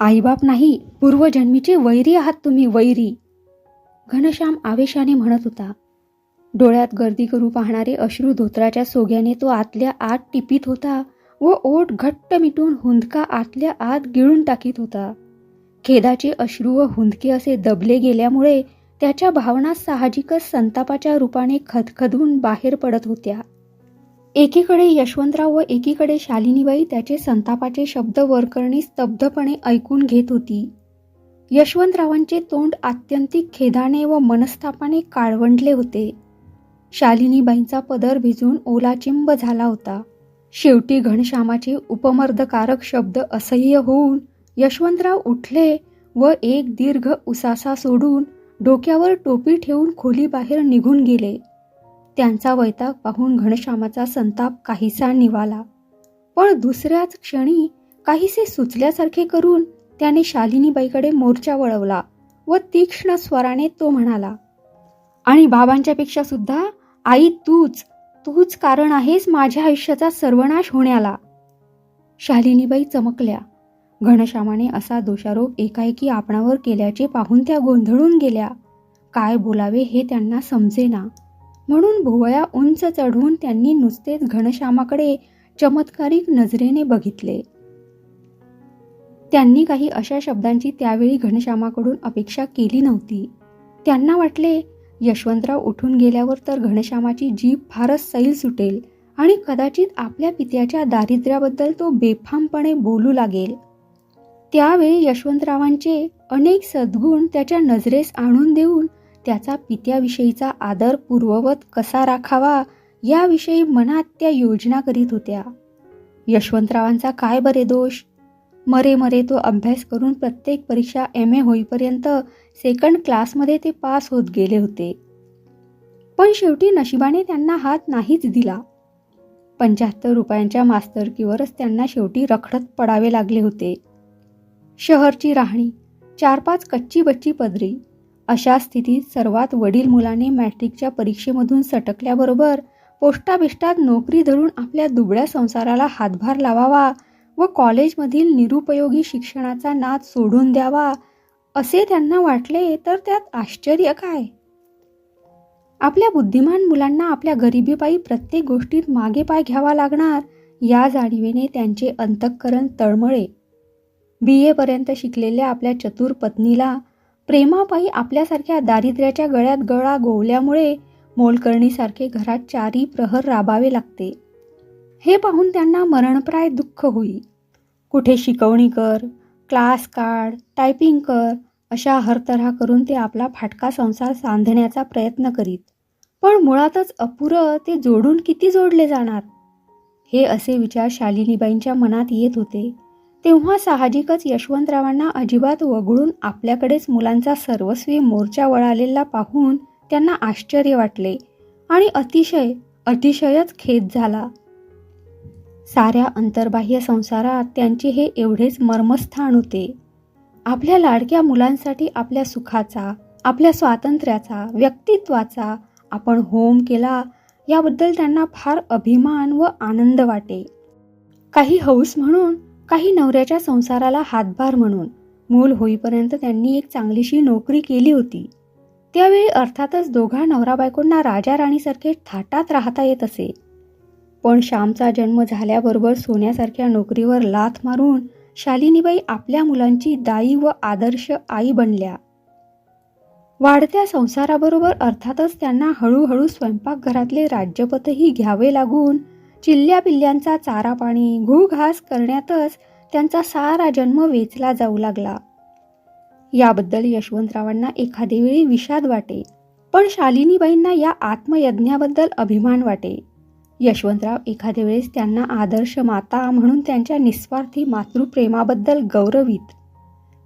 आईबाप नाही पूर्वजन्मीचे वैरी आहात तुम्ही वैरी. घनश्याम आवेशाने म्हणत होता डोळ्यात गर्दी करू पाहणारे अश्रू धोत्राच्या सोग्याने तो आतल्या आत टिपीत होता व ओठ घट्ट मिटून हुंदका आतल्या आत गिळून टाकीत होता. खेदाचे अश्रू व हुंदके असे दबले गेल्यामुळे त्याच्या भावना साहजिकच संतापाच्या रूपाने खदखदून बाहेर पडत होत्या. एकीकडे यशवंतराव व एकीकडे शालिनीबाई त्याचे संतापाचे शब्द वरकरणी स्तब्धपणे ऐकून घेत होती. यशवंतरावांचे तोंड आत्यंतिक खेदाने व मनस्तापाने काळवंडले होते. शालिनीबाईंचा पदर भिजून ओलाचिंब झाला होता. शेवटी घनश्यामाचे उपमर्दकारक शब्द असह्य होऊन यशवंतराव उठले व एक दीर्घ उसासा सोडून डोक्यावर टोपी ठेवून खोलीबाहेर निघून गेले. त्यांचा वैताग पाहून घनश्यामाचा संताप काहीसा निवाला. पण दुसऱ्याच क्षणी काहीसे सुचल्यासारखे करून त्याने शालिनीबाईकडे मोर्चा वळवला व तीक्ष्ण स्वराने तो म्हणाला आणि बाबांच्या पेक्षा सुद्धा आई तूच तूच कारण आहेस माझ्या आयुष्याचा सर्वनाश होण्याला. शालिनीबाई चमकल्या. घनश्यामाने असा दोषारोप एकाएकी आपणावर केल्याचे पाहून त्या गोंधळून गेल्या. काय बोलावे हे त्यांना समजेना. म्हणून भुवया उंच चढवून त्यांनी नुसतेच घनश्यामाकडे चमत्कारिक नजरेने बघितले. त्यांनी काही अशा शब्दांची त्यावेळी घनश्यामाकडून अपेक्षा केली नव्हती. त्यांना वाटले यशवंतराव उठून गेल्यावर तर घनश्यामाची जीभ फारच सैल सुटेल आणि कदाचित आपल्या पित्याच्या दारिद्र्याबद्दल तो बेफामपणे बोलू लागेल. त्यावेळी यशवंतरावांचे अनेक सद्गुण त्याच्या नजरेस आणून देऊन त्याचा पित्याविषयीचा आदर पूर्ववत कसा राखावा याविषयी मनात त्या योजना करीत होत्या. यशवंतरावांचा काय बरे दोष? मरे मरे तो अभ्यास करून प्रत्येक परीक्षा एम ए होईपर्यंत सेकंड क्लासमध्ये ते पास होत गेले होते. पण शेवटी नशिबाने त्यांना हात नाहीच दिला. पंच्याहत्तर रुपयांच्या मास्तरकीवरच त्यांना शेवटी रखडत पडावे लागले होते. शहरची राहणी चार पाच कच्ची बच्ची पदरी अशा स्थितीत सर्वात वडील मुलाने मॅट्रिकच्या परीक्षेमधून सटकल्याबरोबर पोस्टाबिष्टात नोकरी धरून आपल्या दुबळ्या संसाराला हातभार लावावा व कॉलेजमधील निरुपयोगी शिक्षणाचा नाद सोडून द्यावा असे त्यांना वाटले तर त्यात आश्चर्य काय? आपल्या बुद्धिमान मुलांना आपल्या गरिबीपायी प्रत्येक गोष्टीत मागे पाय घ्यावा लागणार या जाणीवेने त्यांचे अंतःकरण तळमळे बी एपर्यंत शिकलेल्या आपल्या चतुर पत्नीला प्रेमापायी आपल्यासारख्या दारिद्र्याच्या गळ्यात गळा गोवल्यामुळे मोलकर्णीसारखे घरात चारी प्रहर राबावे लागते. हे पाहून त्यांना मरणप्राय दुःख होई. कुठे शिकवणी कर क्लास काढ टायपिंग कर अशा हरतऱ्हा करून ते आपला फाटका संसार सांधण्याचा प्रयत्न करीत. पण मुळातच अपुरं ते जोडून किती जोडले जाणार? हे असे विचार शालिनीबाईंच्या मनात येत होते. तेव्हा साहजिकच यशवंतरावांना अजिबात वगळून आपल्याकडेच मुलांचा सर्वस्वी मोर्चा वळालेला पाहून त्यांना आश्चर्य वाटले आणि अतिशय अतिशयच खेद झाला. साऱ्या अंतर्बाह्य संसारात त्यांचे हे एवढेच मर्मस्थान होते. आपल्या लाडक्या मुलांसाठी आपल्या सुखाचा आपल्या स्वातंत्र्याचा व्यक्तित्वाचा आपण होम केला याबद्दल त्यांना फार अभिमान व आनंद वाटे. काही हौस म्हणून काही नवऱ्याच्या संसाराला हातभार म्हणून. मूल होईपर्यंत त्यांनी एक चांगलीशी नोकरी केली होती. त्यावेळी अर्थातच दोघा नवरा बायकोंना राजा राणीसारखे थाटात राहता येत असे. पण श्यामचा जन्म झाल्याबरोबर सोन्यासारख्या नोकरीवर लाथ मारून शालिनीबाई आपल्या मुलांची दाई व आदर्श आई बनल्या. वाढत्या संसाराबरोबर अर्थातच त्यांना हळूहळू स्वयंपाकघरातले राज्यपतही घ्यावे लागून चिल्ल्या पिल्ल्यांचा चारा पाणी घास करण्यातच त्यांचा सारा जन्म वेचला जाऊ लागला. याबद्दल यशवंतरावांना एखादे वेळी विषाद वाटे पण शालिनीबाईंना या आत्मयज्ञाबद्दल अभिमान वाटे. यशवंतराव एखाद्या वेळेस त्यांना आदर्श माता म्हणून त्यांच्या निस्वार्थी मातृप्रेमाबद्दल गौरवीत.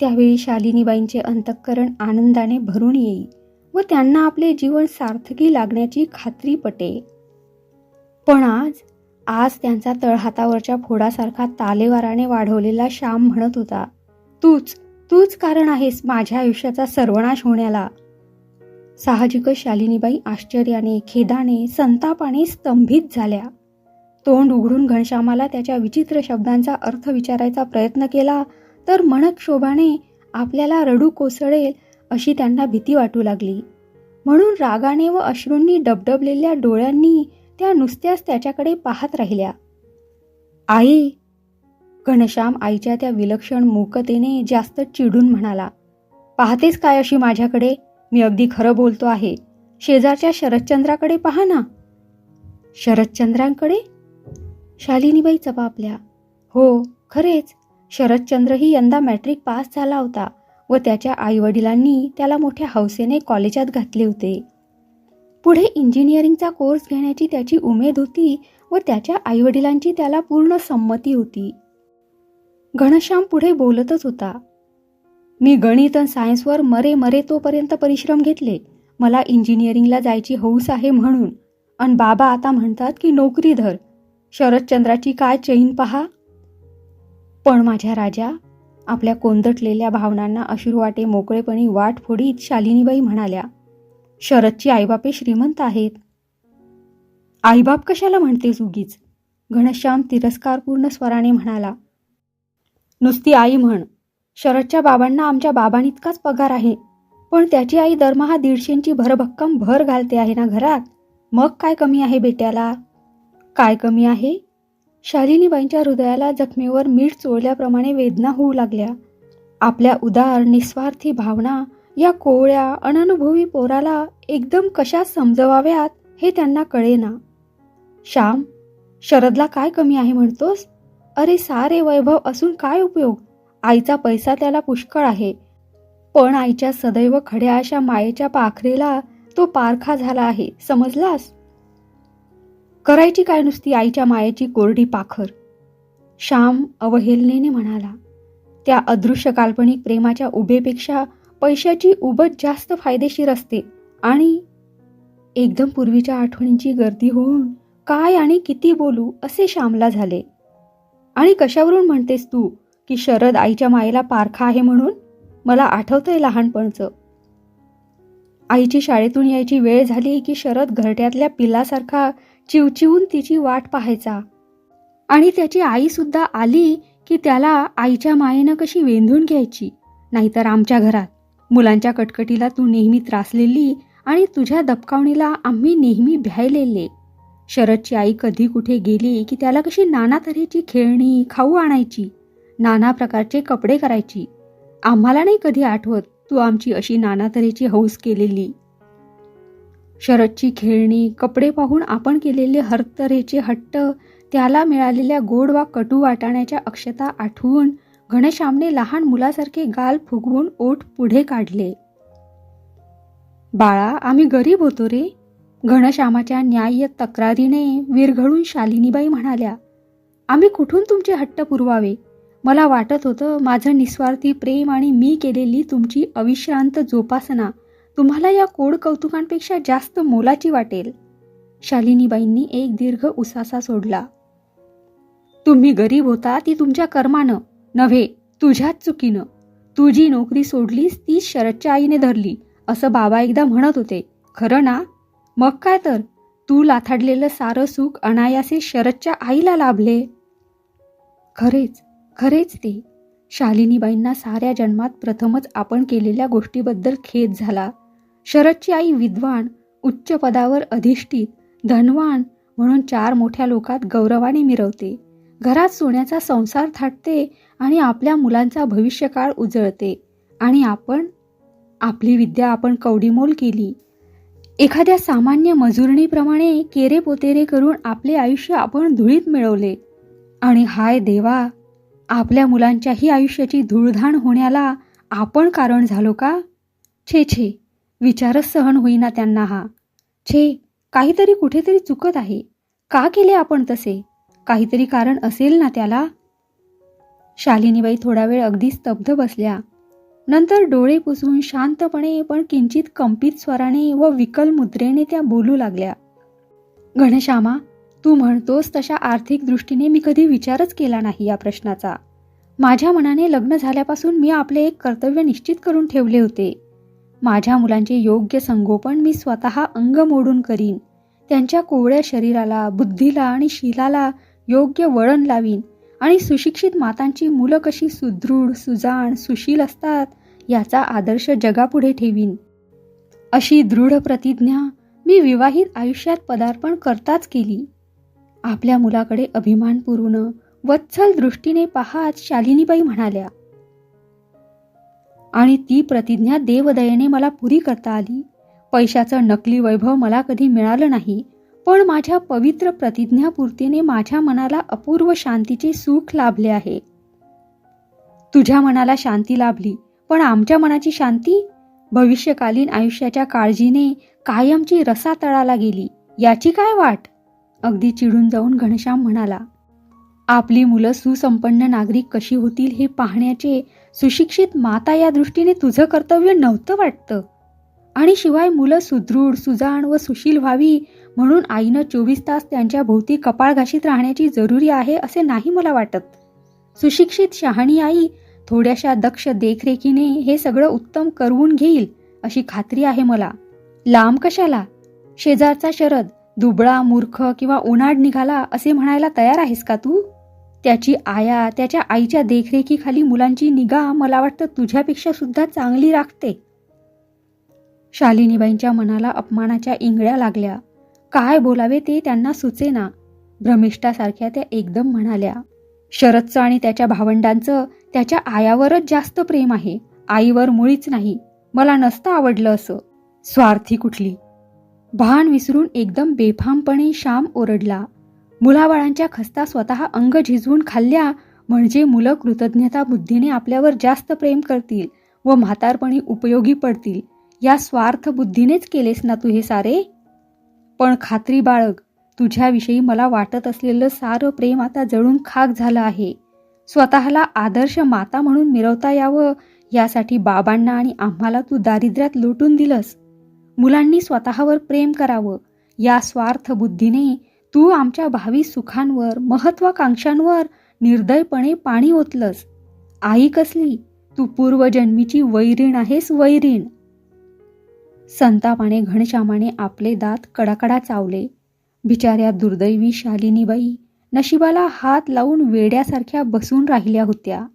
त्यावेळी शालिनीबाईंचे अंतःकरण आनंदाने भरून येई व त्यांना आपले जीवन सार्थकी लागण्याची खात्री पटे. पण आज आज त्यांचा तळहातावरच्या फोडासारखा तालेवाराने वाढवलेला श्याम म्हणत होता तूच तूच कारण आहेस माझ्या आयुष्याचा सर्वनाश होण्याला. साहजिकच शालिनीबाई आश्चर्याने खेदाने संतापाने स्तंभित झाल्या. तोंड उघडून घनश्यामाला त्याच्या विचित्र शब्दांचा अर्थ विचारायचा प्रयत्न केला तर मनक्षोभाने आपल्याला रडू कोसळेल अशी त्यांना भीती वाटू लागली. म्हणून रागाने व अश्रूंनी डबडबलेल्या डोळ्यांनी त्या नुसत्याच त्याच्याकडे पाहत राहिल्या. आई घनश्याम आईच्या त्या विलक्षण मूकतेने जास्त चिडून म्हणाला पाहतेच काय अशी माझ्याकडे? मी अगदी खरं बोलतो आहे. शेजारच्या शरदचंद्राकडे पहा ना. शरदचंद्रांकडे? शालिनीबाई चपापल्या हो खरेच. शरदचंद्रही यंदा मॅट्रिक पास झाला होता व त्याच्या आईवडिलांनी त्याला मोठ्या हौसेने कॉलेजात घातले होते. पुढे इंजिनिअरिंगचा कोर्स घेण्याची त्याची उमेद होती व त्याच्या आईवडिलांची त्याला पूर्ण संमती होती. घनश्याम पुढे बोलतच होता मी गणित आणि सायन्सवर मरे मरे तोपर्यंत परिश्रम घेतले. मला इंजिनिअरिंगला जायची हौस आहे म्हणून. अन बाबा आता म्हणतात की नोकरी धर. शरदचंद्राची काय चैन पहा. पण माझ्या राजा आपल्या कोंदटलेल्या भावनांना अश्रुवाटे मोकळेपणी वाट फोडीत शालिनीबाई म्हणाल्या शरदची आईबापे श्रीमंत आहेत. आईबाप कशाला म्हणतेस उगीच? घनश्याम तिरस्कारपूर्ण स्वराने म्हणाला. नुसती आई म्हण शरदच्या बाबांना आमच्या बाबांइतकाच पगार आहे पण त्याची आई दरमहा दीडशेंची भरभक्कम भर घालते आहे ना घरात? मग काय कमी आहे बेट्याला? काय कमी आहे? शालिनीबाईंच्या हृदयाला जखमेवर मीठ चोळल्याप्रमाणे वेदना होऊ लागल्या. आपल्या उदार निस्वार्थी भावना या कोवळ्या अननुभवी पोराला एकदम कशा समजवाव्यात हे त्यांना कळेना. श्याम शरदला काय कमी आहे म्हणतोस? अरे सारे वैभव असून काय उपयोग? आईचा पैसा त्याला पुष्कळ आहे. पण आईच्या सदैव खड्या अशा मायेच्या पाखरेला तो पारखा झाला आहे समजलास? करायची काय नुसती आईच्या मायेची कोरडी पाखर? श्याम अवहेलनेने म्हणाला. त्या अदृश्य काल्पनिक प्रेमाच्या उभेपेक्षा पैशाची उबट जास्त फायदेशीर असते. आणि एकदम पूर्वीच्या आठवणींची गर्दी होऊन काय आणि किती बोलू असे श्यामला झाले. आणि कशावरून म्हणतेस तू की शरद आईच्या मायेला पारखा आहे म्हणून? मला आठवतंय लहानपणचं. आईची शाळेतून यायची वेळ झाली की शरद घरट्यातल्या पिलासारखा चिवचिवून तिची वाट पाहायचा. आणि त्याची आई सुद्धा आली की त्याला आईच्या मायेनं कशी वेंधून घ्यायची नाहीतर आमच्या घरात. मुलांच्या कटकटीला तू नेहमी त्रासलेली आणि तुझ्या दबकावणीला आम्ही नेहमी भ्यायलेले. शरदची आई कधी कुठे गेली की त्याला कशी नाना तऱ्हेची खेळणी खाऊ आणायची नाना प्रकारचे कपडे करायची. आम्हाला नाही कधी आठवत तू आमची अशी नाना तऱ्हेची हौस केलेली. शरदची खेळणी कपडे पाहून आपण केलेले हर तऱ्हेचे हट्ट त्याला मिळालेल्या गोड वा कटू वाटाण्याच्या अक्षता आठवून घनश्यामने लहान मुलासारखे गाल फुगवून ओठ पुढे काढले. बाळा आम्ही गरीब होतो रे घनश्यामाच्या न्याय्य तक्रारीने विरघळून शालिनीबाई म्हणाल्या. आम्ही कुठून तुमचे हट्ट पुरवावे? मला वाटत होतं माझं निस्वार्थी प्रेम आणि मी केलेली तुमची अविश्रांत जोपासना तुम्हाला या कोड कौतुकांपेक्षा जास्त मोलाची वाटेल. शालिनीबाईंनी एक दीर्घ उसासा सोडला. तुम्ही गरीब होता ती तुमच्या कर्मानं. नव्हे तुझ्याच चुकीनं. तू जी नोकरी सोडलीस ती शरदच्या आईने धरली असं बाबा एकदा म्हणत होते. खरं ना? मग काय तर? तू लाथाडलेलं सारं सुख अनायासे शरदच्या आईला लाभले. खरेच खरेच ते. शालिनीबाईंना साऱ्या जन्मात प्रथमच आपण केलेल्या गोष्टीबद्दल खेद झाला. शरदची आई विद्वान उच्च पदावर अधिष्ठित धनवान म्हणून चार मोठ्या लोकात गौरवाने मिरवते. घरात सोन्याचा संसार थाटते आणि आपल्या मुलांचा भविष्यकाळ उजळते. आणि आपण आपली विद्या आपण कवडीमोल केली. एखाद्या सामान्य मजुरणीप्रमाणे केरे पोतेरे करून आपले आयुष्य आपण धुळीत मिळवले. आणि हाय देवा आपल्या मुलांच्याही आयुष्याची धूळधाण होण्याला आपण कारण झालो का? छे छे विचारच सहन होईना त्यांना हा. छे काहीतरी कुठेतरी चुकत आहे. का केले आपण तसे? काहीतरी कारण असेल ना त्याला? शालिनीबाई थोडा वेळ अगदी स्तब्ध बसल्या. नंतर डोळे पुसून शांतपणे पण किंचित कंपित स्वराने व विकल मुद्रेने त्या बोलू लागल्या. घनश्यामा तू म्हणतोस तशा आर्थिक दृष्टीने मी कधी विचारच केला नाही या प्रश्नाचा. माझ्या मनाने लग्न झाल्यापासून मी आपले एक कर्तव्य निश्चित करून ठेवले होते. माझ्या मुलांचे योग्य संगोपन मी स्वतः अंग मोडून करीन. त्यांच्या कोवळ्या शरीराला बुद्धीला आणि शिलाला योग्य वळण लावीन. आणि सुशिक्षित मातांची मुलं कशी सुदृढ सुजाण सुशील असतात याचा आदर्श जगापुढे ठेवीन. अशी दृढ प्रतिज्ञा मी विवाहित आयुष्यात पदार्पण करताच केली. आपल्या मुलाकडे अभिमानपूर्ण वत्सल दृष्टीने पाहत शालिनीबाई म्हणाल्या. आणि ती प्रतिज्ञा देवदयेने मला पुरी करता आली. पैशाचं नकली वैभव मला कधी मिळालं नाही. पण माझ्या पवित्र प्रतिज्ञापूर्तीने माझ्या मनाला अपूर्व शांतीचे सुख लाभले आहे. तुझ्या मनाला शांती लाभली पण आमच्या मनाची शांती? भविष्यकालीन आयुष्याच्या काळजीने कायमची रसातळाला गेली याची काय वाट? अगदी चिडून जाऊन घनश्याम म्हणाला आपली मुलं सुसंपन्न नागरिक कशी होतील हे पाहण्याचे सुशिक्षित माता या दृष्टीने तुझं कर्तव्य नव्हतं वाटतं. आणि शिवाय मुलं सुदृढ सुजाण व सुशील व्हावी म्हणून आईनं चोवीस तास त्यांच्या भोवती कपाळ घाशीत राहण्याची जरुरी आहे असे नाही मला वाटत. सुशिक्षित शहाणी आई थोड्याशा दक्ष देखरेखीने हे सगळं उत्तम करवून घेईल अशी खात्री आहे मला. लांब कशाला? शेजारचा शरद दुबळा मूर्ख किंवा उन्हाड निघाला असे म्हणायला तयार आहेस का तू? त्याची आया त्याच्या आईच्या देखरेखीखाली मुलांची निगा मला वाटतं तुझ्यापेक्षा सुद्धा चांगली राखते. शालिनीबाईंच्या मनाला अपमानाच्या इंगळ्या लागल्या. काय बोलावे ते त्यांना सुचेना. भ्रमिष्ठासारख्या त्या एकदम म्हणाल्या शरदचं आणि त्याच्या भावंडांचं त्याच्या आयावरच जास्त प्रेम आहे. आईवर मुळीच नाही. मला नसतं आवडलं असं. स्वार्थी कुठली? भान विसरून एकदम बेफामपणे श्याम ओरडला. मुलाबाळांच्या खस्ता स्वतः अंग झिजवून खाल्ल्या म्हणजे मुलं कृतज्ञता बुद्धीने आपल्यावर जास्त प्रेम करतील व म्हातारपणी उपयोगी पडतील. या स्वार्थ बुद्धीनेच केलेस ना तू हे सारे? पण खात्री बाळग तुझ्याविषयी मला वाटत असलेलं सारं प्रेम आता जळून खाक झालं आहे. स्वतःला आदर्श माता म्हणून मिरवता यावं यासाठी बाबांना आणि आम्हाला तू दारिद्र्यात लुटून दिलंस. मुलांनी स्वतःवर प्रेम करावं या स्वार्थ बुद्धीने तू आमच्या भावी सुखांवर महत्वाकांक्षांवर निर्दयपणे पाणी ओतलंस. आई कसली तू पूर्वजन्मीची वैरीण आहेस वैरीण. संतापाने घनश्यामाने आपले दात कडाकडा चावले. बिचाऱ्या दुर्दैवी शालिनीबाई नशिबाला हात लावून वेड्यासारख्या बसून राहिल्या होत्या.